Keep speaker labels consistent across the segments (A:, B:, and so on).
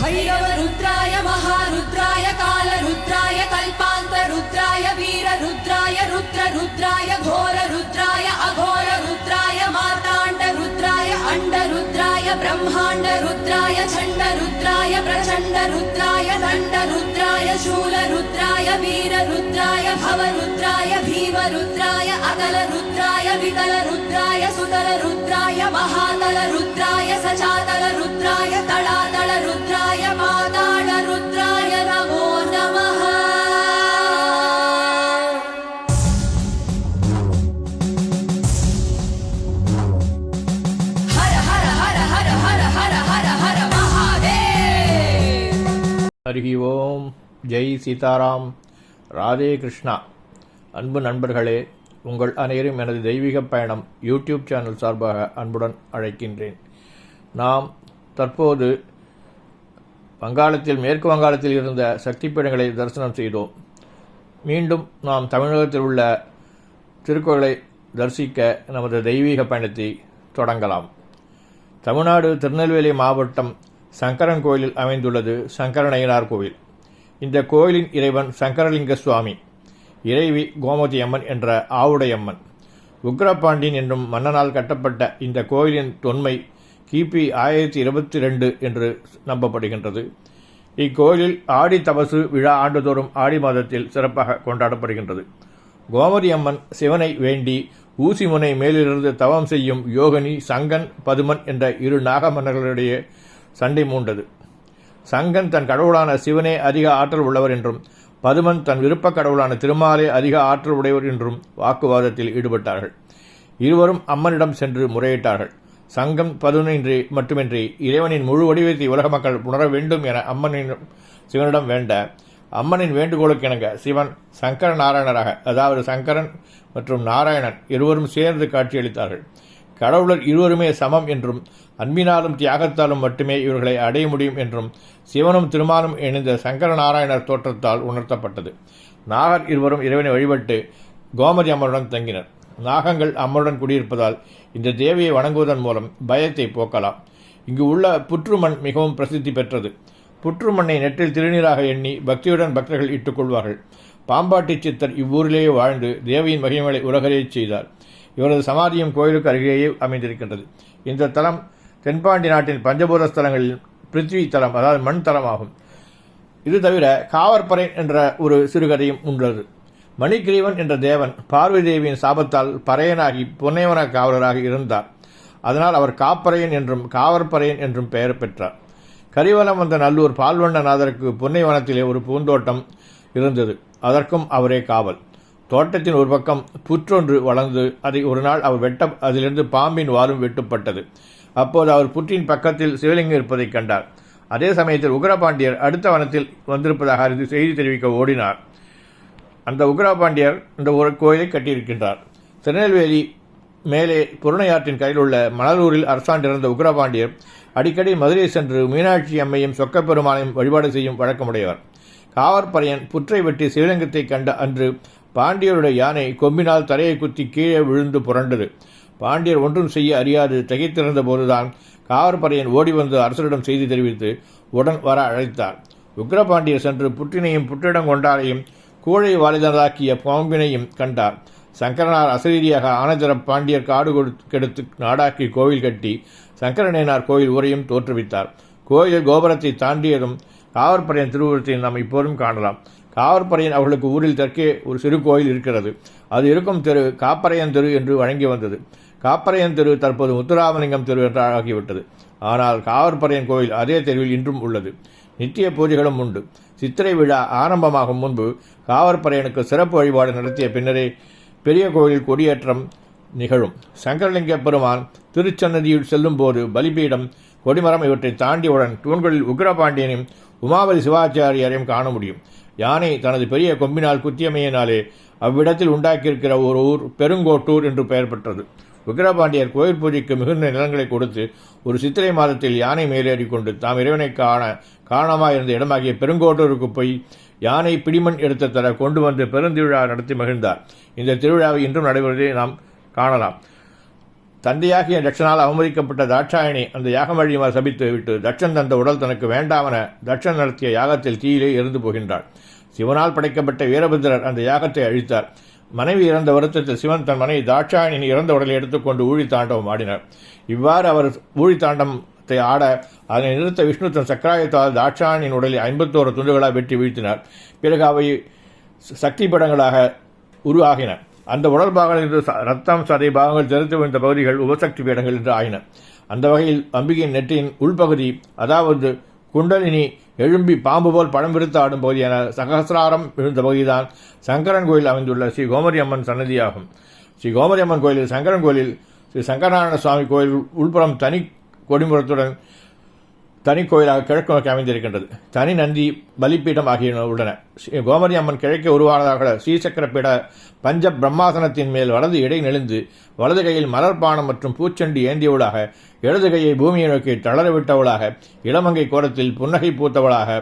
A: भैरवरुद्राय महारुद्राय कालरुद्राय कल्पान्तरुद्राय वीररुद्राय रुद्ररुद्राय ब्रह्माण्ड रुद्राय चण्ड रुद्राय प्रचण्ड रुद्राय दण्ड रुद्राय शूल रुद्राय वीर रुद्राय भव रुद्राय भीम रुद्राय अकल रुद्राय विकल रुद्राय सुतल रुद्राय महातल रुद्राय सचातल रुद्राय तडातल
B: ஹரி ஓம் ஜெய் சீதாராம் ராதே கிருஷ்ணா அன்பு நண்பர்களே உங்கள் அனைவரும் எனது தெய்வீக பயணம் யூடியூப் சேனல் சார்பாக அன்புடன் அழைக்கின்றேன். நாம் தற்போது வங்காளத்தில் மேற்கு வங்காளத்தில் இருந்த சக்தி பீடங்களை தரிசனம் செய்தோம். மீண்டும் நாம் தமிழகத்தில் உள்ள திருக்கோயிலை தரிசிக்க நமது தெய்வீக பயணத்தை தொடங்கலாம். தமிழ்நாடு திருநெல்வேலி மாவட்டம் சங்கரன் கோயிலில் அமைந்துள்ளது சங்கரநயனார் கோவில். இந்த கோயிலின் இறைவன் சங்கரலிங்க சுவாமி. இறைவி கோமதி அம்மன் என்ற ஆவுடையம்மன். உக்ரபாண்டியன் என்னும் மன்னனால் கட்டப்பட்ட இந்த கோயிலின் தொன்மை கிபி ஆயிரத்தி இருபத்தி ரெண்டு என்று நம்பப்படுகின்றது. இக்கோயிலில் ஆடி தபசு விழா ஆண்டுதோறும் ஆடி மாதத்தில் சிறப்பாக கொண்டாடப்படுகின்றது. கோமதி அம்மன் சிவனை வேண்டி ஊசிமுனை மேலிருந்து தவம் செய்யும் யோகனி சங்கன் பதுமன் என்ற இரு நாக மன்னர்களுடைய சண்டை மூண்டது. சங்கன் தன் கடவுளான சிவனே அதிக ஆற்றல் உள்ளவர் என்றும் பதுமன் தன் விருப்பக் கடவுளான திருமாலே அதிக ஆற்றல் உடையவர் என்றும் வாக்குவாதத்தில் ஈடுபட்டார்கள். இருவரும் அம்மனிடம் சென்று முறையிட்டார்கள். சங்கம் பதுமனின்றி மட்டுமின்றி இறைவனின் முழு வடிவத்தை உலக மக்கள் உணர வேண்டும் என அம்மனின் சிவனிடம் வேண்ட அம்மனின் வேண்டுகோளுக்கு இணங்க சிவன் சங்கர நாராயணராக அதாவது சங்கரன் மற்றும் நாராயணன் இருவரும் சேர்ந்து காட்சியளித்தார்கள். கடவுளர் இருவருமே சமம் என்றும் அன்பினாலும் தியாகத்தாலும் மட்டுமே இவர்களை அடைய முடியும் என்றும் சிவனும் திருமாலும் இணைந்த சங்கர நாராயணர் தோற்றத்தால் உணர்த்தப்பட்டது. நாகர் இருவரும் இறைவனை வழிபட்டு கோமதி அம்மனுடன் தங்கினர். நாகங்கள் அம்மருடன் குடியிருப்பதால் இந்த தேவியை வணங்குவதன் மூலம் பயத்தை போக்கலாம். இங்கு உள்ள புற்றுமண் மிகவும் பிரசித்தி பெற்றது. புற்றுமண்ணை நெற்றில் திருநீராக எண்ணி பக்தியுடன் பக்தர்கள் இட்டுக்கொள்வார்கள் பாம்பாட்டி சித்தர் இவ்வூரிலேயே வாழ்ந்து தேவியின் மகிமைகளை உலகறியச் செய்தார். இவரது சமாதியும் கோயிலுக்கு அருகேயே அமைந்திருக்கின்றது. இந்த தலம் தென்பாண்டி நாட்டின் பஞ்சபூத ஸ்தலங்களில் பிருத்வி தலம் அதாவது மண் தலமாகும். இது தவிர காவற்பறை என்ற ஒரு சிறுகதையும் உள்ளது. மணிகிரீவன் என்ற தேவன் பார்வதி தேவியின் சாபத்தால் பறையனாகி பொன்னைவன காவலராக இருந்தார். அதனால் அவர் காப்பறையன் என்றும் காவற்பறையன் என்றும் பெயர் பெற்றார். கரிவலம் வந்த நல்லூர் பால்வண்ணநாதருக்கு புன்னைவனத்திலே ஒரு பூந்தோட்டம் இருந்தது. அதற்கும் அவரே காவல். தோட்டத்தின் ஒரு பக்கம் புற்றொன்று வளர்ந்து அதை ஒரு நாள் அவர் வெட்ட அதிலிருந்து பாம்பின் வாலும் வெட்டுப்பட்டது. அப்போது அவர் புற்றின் பக்கத்தில் சிவலிங்கம் இருப்பதைக் கண்டார். அதே சமயத்தில் உக்ரபாண்டியர் அடுத்த வனத்தில் வந்திருப்பதாக அறிந்து செய்தி தெரிவிக்க ஓடினார். அந்த உக்ரபாண்டியர் இந்த ஒரு கோயிலை கட்டியிருக்கின்றார். திருநெல்வேலி மேலே புறணையாற்றின் கையில் உள்ள மணலூரில் அரசாண்டிருந்த உக்ரபாண்டியர் அடிக்கடி மதுரை சென்று மீனாட்சி அம்மையும் சொக்கப்பெருமானையும் வழிபாடு செய்யும் வழக்கமுடையவர். காவற்பறையன் புற்றை வெட்டி சிவலிங்கத்தை கண்ட அன்று பாண்டியருடைய யானை கொம்பினால் தரையை குத்தி கீழே விழுந்து புரண்டது. பாண்டியர் ஒன்றும் செய்ய அறியாது திகைத்திருந்த போதுதான் காவற்படையன் ஓடி வந்து அரசரிடம் செய்தி தெரிவித்து உடன் வர அழைத்தார். உக்ரபாண்டியர் சென்று புற்றினையும் புற்றிடம் கொண்டாரையும் கூழை வாலிதனதாக்கிய பாம்பினையும் கண்டார். சங்கரனார் அசரீதியாக ஆனந்தர பாண்டியர் காடு கொடுத்து கெடுத்து நாடாக்கி கோவில் கட்டி சங்கரநேனார் கோயில் உரையும் தோற்றுவித்தார். கோயில் கோபுரத்தை தாண்டியதும் காவற்படையின் திருவுருவத்தை நாம் இப்போதும் காணலாம். காவற்படையின் அவர்களுக்கு ஊரில் தெற்கே ஒரு சிறு கோயில் இருக்கிறது. அது இருக்கும் தெரு காப்பறையன் தெரு என்று வழங்கி வந்தது. காப்பரையன் தெரு தற்போது முத்துராமலிங்கம் தெரு என்று ஆகிவிட்டது. ஆனால் காவற்பரையன் கோயில் அதே தெருவில் இன்றும் உள்ளது. நித்திய பூஜைகளும் உண்டு. சித்திரை விழா ஆரம்பமாகும் முன்பு காவற்பரையனுக்கு சிறப்பு வழிபாடு நடத்திய பின்னரே பெரிய கோயில் கொடியேற்றம் நிகழும். சங்கரலிங்க பெருமான் திருச்சன்னதியில் செல்லும்போது பலிபீடம் கொடிமரம் இவற்றை தாண்டியவுடன் தூண்களில் உக்ரபாண்டியனையும் உமாபதி சிவாச்சாரியரையும் காண முடியும். யானை தனது பெரிய கொம்பினால் குத்தியமையினாலே அவ்விடத்தில் உண்டாக்கியிருக்கிற ஒரு ஊர் பெருங்கோட்டூர் என்று பெயர் பெற்றது. விக்கிரபாண்டியர் கோயில் பூஜைக்கு மிகுந்த நிலங்களை கொடுத்து ஒரு சித்திரை மாதத்தில் யானை மேலேறி கொண்டு தாம் இறைவனை காண காரணமாயிருந்த இடமாகிய பெருங்கோட்டூருக்கு போய் யானை பிடிமண் எடுத்த தர கொண்டு வந்து பெருந்திருவிழா நடத்தி மகிழ்ந்தார். இந்த திருவிழாவை இன்றும் நடைபெறுவதை நாம் காணலாம். தந்தையாகிய தட்சனால் அவமதிக்கப்பட்ட தாட்சாயணி அந்த யாகம் வழியுமா சபித்து விட்டு தட்சன் தந்த உடல் தனக்கு வேண்டாமென தட்சன் நடத்திய யாகத்தில் தீயிலே இறந்து போகின்றாள். சிவனால் படைக்கப்பட்ட வீரபத்திரர் அந்த யாகத்தை அழித்தார். மனைவி இறந்த வருத்தத்தில் சிவன் தன் மனைவி தாட்சாயணின் இறந்த உடலை எடுத்துக்கொண்டு ஊழி தாண்டவம் ஆடினார். இவ்வாறு அவர் ஊழி தாண்டவத்தை ஆட அதனை நிறுத்த விஷ்ணு தன் சக்கராயத்தால் தாட்சாயணின் உடலை ஐம்பத்தோரு துண்டுகளாக வெட்டி வீழ்த்தினார். பிறகு அவை சக்தி படங்களாக உருவாகின. அந்த உடல் பாகங்கள் என்று ச- ரத்தம் சதை பாகங்கள் தெரிந்து விழுந்த பகுதிகள் உபசக்தி பீடங்கள் என்று ஆயின. அந்த வகையில் அம்பிகையின் நெற்றியின் உள்பகுதி அதாவது குண்டலினி எழும்பி பாம்பு போல் படம் விரித்து ஆடும் பகுதி என சகசிராரம் விழுந்த பகுதிதான் சங்கரன் கோயில் அமைந்துள்ள ஸ்ரீ கோமரி அம்மன் சன்னதியாகும். ஸ்ரீ கோமரி அம்மன் கோயிலில் சங்கரன் கோயிலில் ஸ்ரீ சங்கரநாராயண சுவாமி கோயில் உள்புறம் தனி கொடிமுறத்துடன் தனி கோயிலாக கிழக்கு நோக்கி அமைந்திருக்கின்றது. தனி நந்தி பலிப்பீடம் ஆகியன உள்ளன. கோமதி அம்மன் கிழக்கே உருவானதாக ஸ்ரீசக்கரப்பீட பஞ்ச பிரம்மாசனத்தின் மேல் வலது இடை நெளிந்து வலது கையில் மலர்பானம் மற்றும் பூச்செண்டு ஏந்தியவளாக இடது கையை பூமியை நோக்கி தளரவிட்டவளாக இளமங்கை கோலத்தில் புன்னகை பூத்தவளாக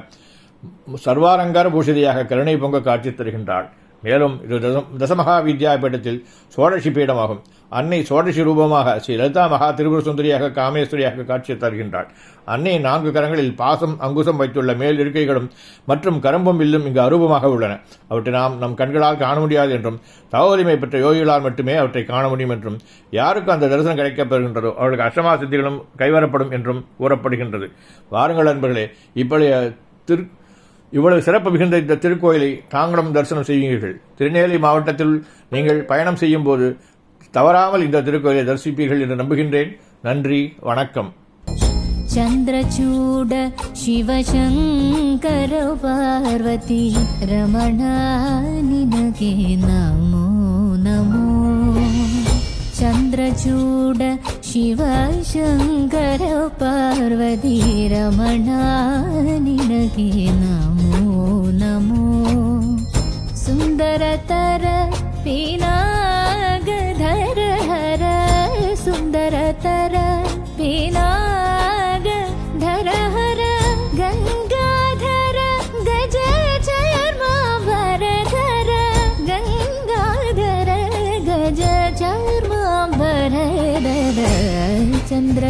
B: சர்வாரங்கார பூஷதியாக கருணை பொங்க காட்சி தருகின்றாள். மேலும் இது தசம் தசமகா வித்யாபீடத்தில் சோடசி பீடமாகும் அன்னை சோடசி ரூபமாக ஸ்ரீ லலிதா மகா திரிபுர சுந்தரியாக காமேஸ்வரியாக காட்சி தருகின்றாள். அன்னை நான்கு கரங்களில் பாசம் அங்குசம் வைத்துள்ள மேல் இருக்கைகளும் மற்றும் கரும்பும் வில்லும் இங்கு அரூபமாக உள்ளன. அவற்றை நாம் நம் கண்களால் காண முடியாது என்றும் தகவலிமை பெற்ற யோகிகளால் மட்டுமே அவற்றை காண முடியும் என்றும் யாருக்கு அந்த தரிசனம் கிடைக்கப் பெறுகின்றதோ அவர்களுக்கு அஷ்டமா சித்திகளும் கைவரப்படும் என்றும் கூறப்படுகின்றது. வாருங்கள் நண்பர்களே இப்பழைய திரு இவ்வளவு சிறப்பு மிகுந்த இந்த திருக்கோயிலை தாங்களும் தரிசனம் செய்வீர்கள் திருநெல்வேலி மாவட்டத்தில் நீங்கள் பயணம் செய்யும் போது தவறாமல் இந்த திருக்கோயிலை தரிசிப்பீர்கள் என்று நம்புகின்றேன் நன்றி வணக்கம்
C: चन्द्रचूड शिवशङ्कर पार्वती रमणा निनगे नमो नमो चन्द्रचूड ശിവ ശങ്കര പാർവതി രമണ നിനകെ നമോ നമോ. സുന്ദരതര പീനാ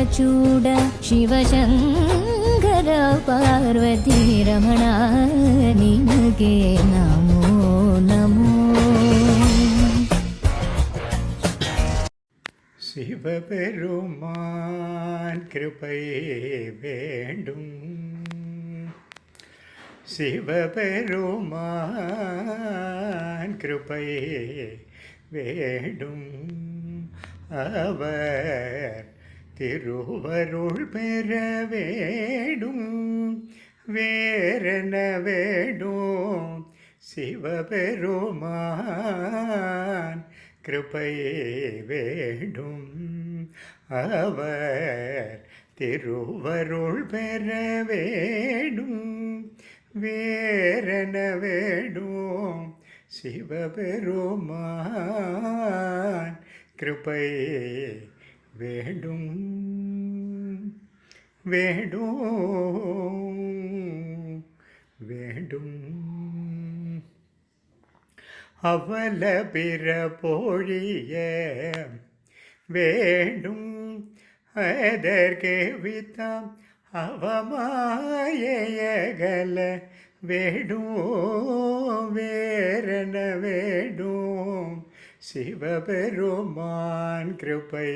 C: ചൂട ಶಿವಶಂಕರ ಪಾರ್ವತಿ ರಮಣ ನಿನಗೆ ನಮೋ ನಮೋ
D: ശിവപെരുമാൻ കൃപയെ വേണ്ടും. ശിവപെരുമാൻ കൃപയേ വേണ്ടും. അവർ திருவருள் பெற வேடும் வேறென வேடும் சிவபெருமான் கிருபையே வேண்டும். அவர் திருவருள் பெற வேடும் வேறென வேடும் சிவபெருமான் கிருபையே வேண்டும். வேண்டும். வேண்டும். அவல பிற போழிய வேண்டும். அதற்கு வித்தம் அவமாயகல வேடும் வேறன வேடும் சிவபெருமான் கிருபை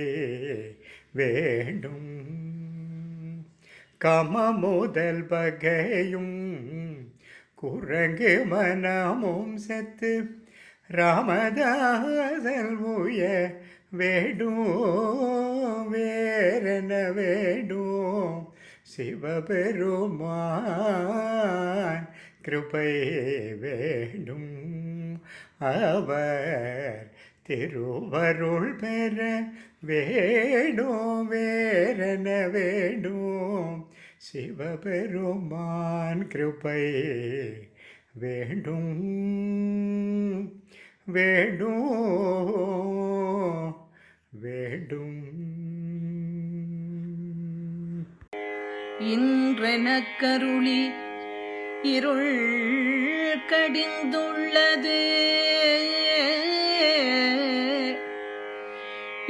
D: வேண்டும். கம முதல் பகையும் குரங்கு மனமும் செத்து ராமதாசல் உய வேடும் வேறென வேடும் சிவபெருமான் கிருபை வேண்டும். அவர் திருவருள் பெற வேணும் வேறன வேணும். சிவபெருமான் கிருபை வேண்டும் வேண்டும் வேண்டும்.
E: இன்றெனக்கருளி இருள் கடிந்துள்ளது.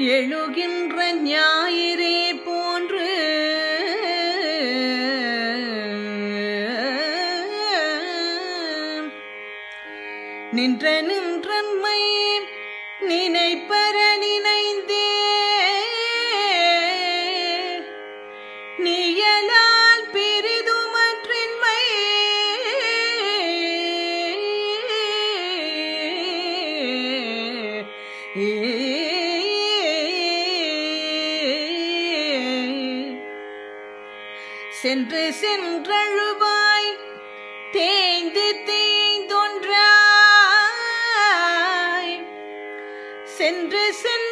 E: எழுகின்ற ஞாயிறே போன்று நின்றனு சென்று சென்றழுவாய் தேய்ந்து தேய்ந்தொன்றாய். சென்று சென்று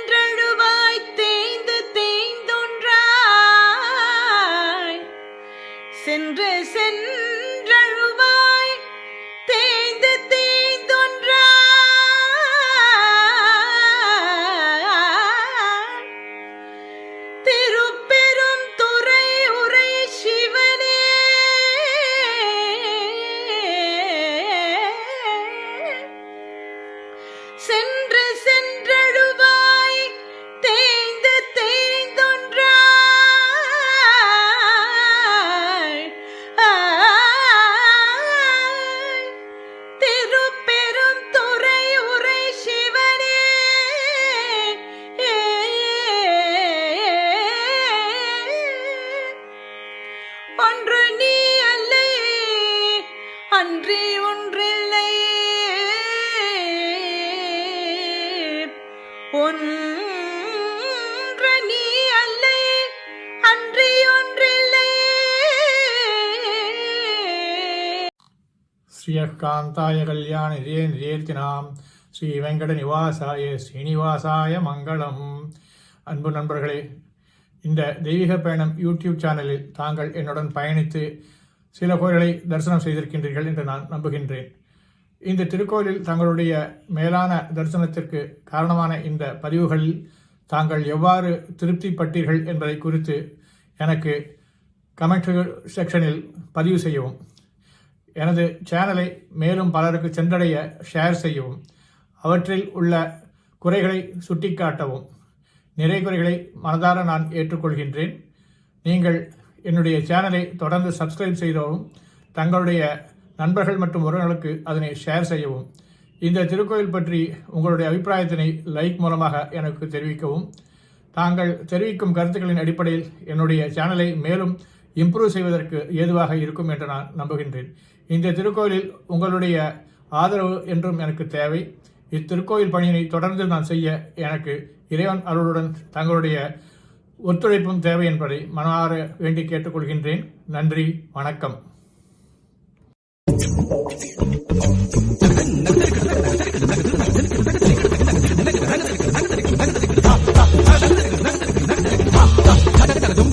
E: சென்று சென்றழுவாய் தேய்ந்து தேய்ந்தொன்றாய். திருப்பெரும் துறை உரை சிவனே ஒன்று நீ அல்லை அன்றி ஒன்றில்லை
F: ஸ்ரீயகாந்தாய கல்யாண நிதியே ஸ்ரீ வெங்கட நிவாசாய ஸ்ரீனிவாசாய மங்களம் அன்பு நண்பர்களே இந்த தெய்வீக பயணம் யூடியூப் சேனலில் தாங்கள் என்னுடன் பயணித்து சில கோயில்களை தரிசனம் செய்திருக்கின்றீர்கள் என்று நான் நம்புகின்றேன். இந்த திருக்கோயிலில் தங்களுடைய மேலான தரிசனத்திற்கு காரணமான இந்த பதிவுகளில் தாங்கள் எவ்வாறு திருப்திப்பட்டீர்கள் என்பதை குறித்து எனக்கு கமெண்ட் செக்ஷனில் பதிவு செய்யவும். எனது சேனலை மேலும் பலருக்கு சென்றடைய ஷேர் செய்யவும் அவற்றில் உள்ள குறைகளை சுட்டிக்காட்டவும். நிறை குறைகளை மனதார நான் ஏற்றுக்கொள்கின்றேன். நீங்கள் என்னுடைய சேனலை தொடர்ந்து சப்ஸ்கிரைப் செய்தவும் தங்களுடைய நண்பர்கள் மற்றும் உறவினர்களுக்கு அதனை ஷேர் செய்யவும். இந்த திருக்கோயில் பற்றி உங்களுடைய அபிப்பிராயத்தினை லைக் மூலமாக எனக்கு தெரிவிக்கவும். தாங்கள் தெரிவிக்கும் கருத்துக்களின் அடிப்படையில் என்னுடைய சேனலை மேலும் இம்ப்ரூவ் செய்வதற்கு ஏதுவாக இருக்கும் என்று நான் நம்புகின்றேன். இந்த திருக்கோயிலில் உங்களுடைய ஆதரவு என்றும் எனக்கு தேவை இத்திருக்கோயில் பணியினை தொடர்ந்து நான் செய்ய எனக்கு இறைவன் அருளுடன் தங்களுடைய ஒத்துழைப்பும் தேவை என்பதை மனமாற வேண்டி கேட்டுக்கொள்கின்றேன் நன்றி வணக்கம்